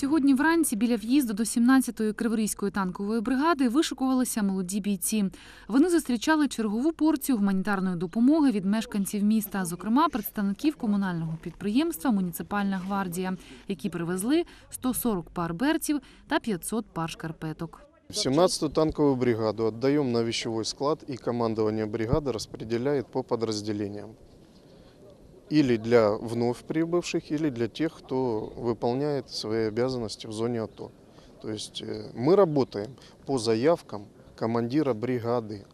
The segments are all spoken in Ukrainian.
Сьогодні вранці біля в'їзду до 17-ї Криворізької танкової бригади вишикувалися молоді бійці. Вони зустрічали чергову порцію гуманітарної допомоги від мешканців міста, зокрема представників комунального підприємства Муніципальна гвардія, які привезли 140 пар берців та 500 пар шкарпеток. В 17-ю танковую бригаду отдаем на вещевой склад, и командование бригады распределяет по подразделениям. Или для вновь прибывших, или для тех, кто выполняет свои обязанности в зоне АТО. То есть э, мы работаем по заявкам командира бригады.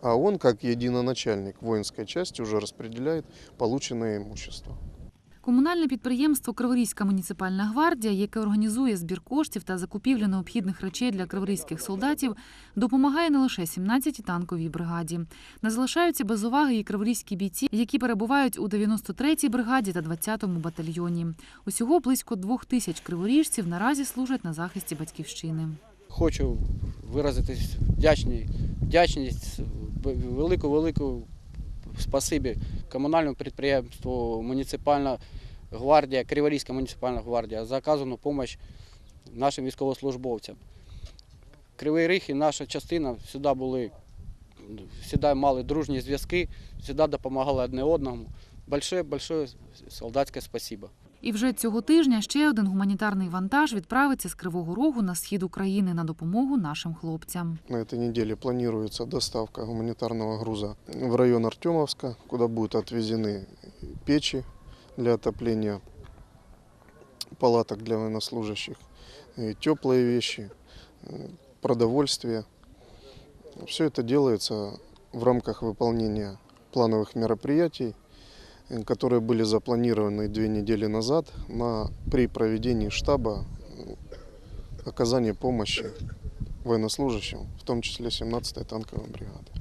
А он, как единоначальник воинской части, уже распределяет полученное имущество. Комунальне підприємство Криворізька муніципальна гвардія, яке організує збір коштів та закупівлю необхідних речей для криворізьких солдатів, допомагає не лише 17-й танковій бригаді. Не залишаються без уваги і криворізькі бійці, які перебувають у 93-й бригаді та 20-му батальйоні. Усього близько двох тисяч криворіжців наразі служать на захисті батьківщини. Хочу виразити вдячні, вдячність, велику велику спасибі комунальному підприємству Муніципальна гвардія, Криворізька муніципальна гвардія за оказану допомогу нашим військовослужбовцям. Кривий Ріг і наша частина сюди були, сюди мали дружні зв'язки, сюди допомагали одне одному. Большое, большое солдатське спасибо. І вже цього тижня ще один гуманітарний вантаж відправиться з Кривого Рогу на схід України на допомогу нашим хлопцям. На этой неделе планируется доставка гуманитарного груза в район Артемовска, куда будут отвезены печи для отопления, палаток для военнослужащих, и теплые вещи, э, продовольствие. Все это делается в рамках выполнения плановых мероприятий, э, которые были запланированы две недели назад на, при проведении штаба э, оказания помощи военнослужащим, в том числе 17-й танковой бригады.